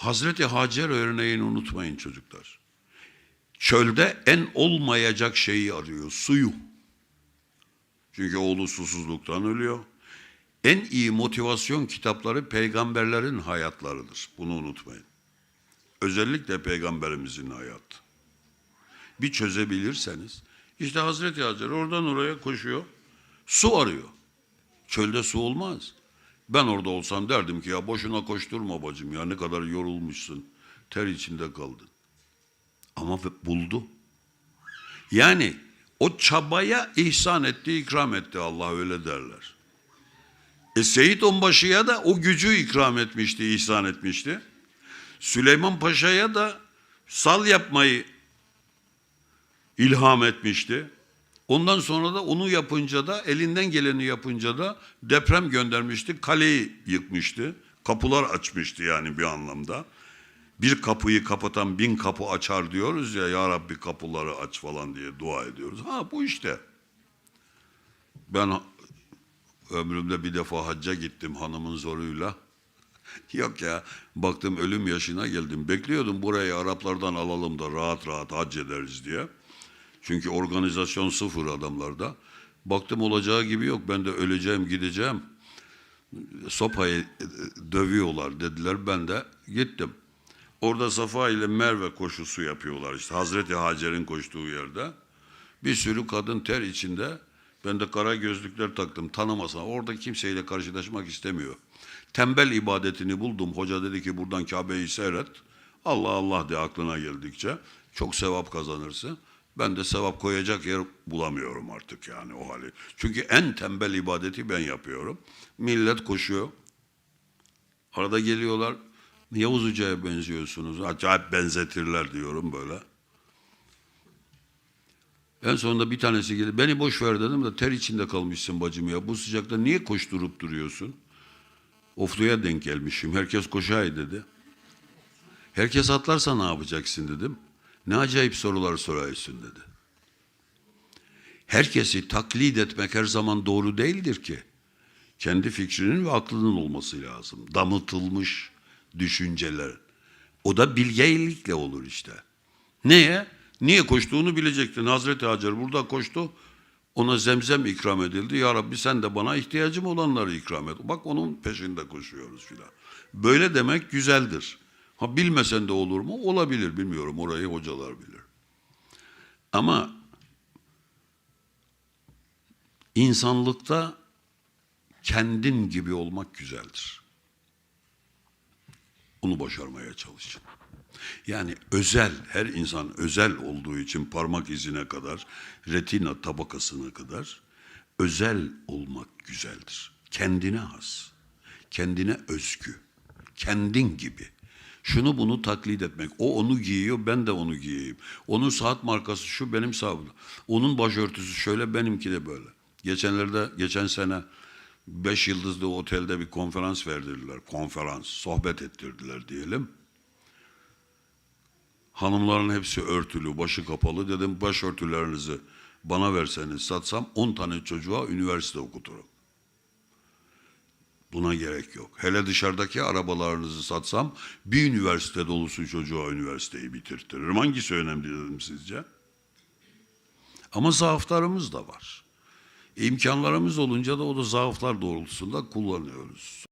Hazreti Hacer örneğini unutmayın çocuklar. Çölde en olmayacak şeyi arıyor, suyu. Çünkü oğlu susuzluktan ölüyor. En iyi motivasyon kitapları peygamberlerin hayatlarıdır. Bunu unutmayın. Özellikle peygamberimizin hayatı. Bir çözebilirseniz, işte Hazreti Hacer oradan oraya koşuyor, su arıyor. Çölde su olmaz. Ben orada olsam derdim ki ya boşuna koşturma bacım ya ne kadar yorulmuşsun. Ter içinde kaldın. Ama buldu. Yani o çabaya ihsan etti, ikram etti Allah öyle derler. E Seyit Onbaşı'ya da o gücü ikram etmişti, ihsan etmişti. Süleyman Paşa'ya da sal yapmayı ilham etmişti. Ondan sonra da onu yapınca da elinden geleni yapınca da deprem göndermişti. Kaleyi yıkmıştı. Kapılar açmıştı yani bir anlamda. Bir kapıyı kapatan bin kapı açar diyoruz ya ya Rabbi kapıları aç falan diye dua ediyoruz. Ha bu işte. Ben ömrümde bir defa hacca gittim hanımın zoruyla. Yok ya baktım ölüm yaşına geldim. Bekliyordum burayı Araplardan alalım da rahat rahat hac ederiz diye. Çünkü organizasyon sıfır adamlarda. Baktım olacağı gibi yok. Ben de öleceğim gideceğim. Sopayı e, dövüyorlar dediler. Ben de gittim. Orada Safa ile Merve koşusu yapıyorlar işte. Hazreti Hacer'in koştuğu yerde. Bir sürü kadın ter içinde. Ben de kara gözlükler taktım tanımasam. Orada kimseyle karşılaşmak istemiyor. Tembel ibadetini buldum. Hoca dedi ki buradan Kabe'yi seyret. Allah Allah de aklına geldikçe. Çok sevap kazanırsın. Ben de sevap koyacak yer bulamıyorum artık yani o hali. Çünkü en tembel ibadeti ben yapıyorum. Millet koşuyor. Arada geliyorlar. Yavuz Hoca'ya benziyorsunuz. Acayip benzetirler diyorum böyle. En sonunda bir tanesi geldi. Beni boş ver dedim de ter içinde kalmışsın bacım ya. Bu sıcakta niye koşturup duruyorsun? Ofluya denk gelmişim. Herkes koşay dedi. Herkes atlarsa ne yapacaksın dedim. Ne acayip sorular soruyorsun dedi. Herkesi taklit etmek her zaman doğru değildir ki. Kendi fikrinin ve aklının olması lazım. Damıtılmış düşünceler. O da bilgelikle olur işte. Neye? Niye koştuğunu bilecektin. Hazreti Hacer burada koştu. Ona zemzem ikram edildi. Ya Rabbi sen de bana ihtiyacım olanları ikram et. Bak onun peşinde koşuyoruz filan. Böyle demek güzeldir. Ha bilmesen de olur mu? Olabilir bilmiyorum. Orayı hocalar bilir. Ama insanlıkta kendin gibi olmak güzeldir. Onu başarmaya çalışın. Yani özel, her insan özel olduğu için parmak izine kadar, retina tabakasına kadar özel olmak güzeldir. Kendine has, kendine özgü, kendin gibi. Şunu bunu taklit etmek. O onu giyiyor, ben de onu giyeyim. Onun saat markası şu, benim saatim. Onun başörtüsü şöyle, benimki de böyle. Geçenlerde, geçen sene beş yıldızlı otelde bir konferans verdirdiler. Konferans, sohbet ettirdiler diyelim. Hanımların hepsi örtülü, başı kapalı. Dedim başörtülerinizi bana verseniz satsam 10 tane çocuğa üniversite okuturum. Buna gerek yok. Hele dışarıdaki arabalarınızı satsam bir üniversite dolusu çocuğa üniversiteyi bitirtirim. Hangisi önemli dedim sizce? Ama zaaflarımız da var. İmkanlarımız olunca da o da zaaflar doğrultusunda kullanıyoruz.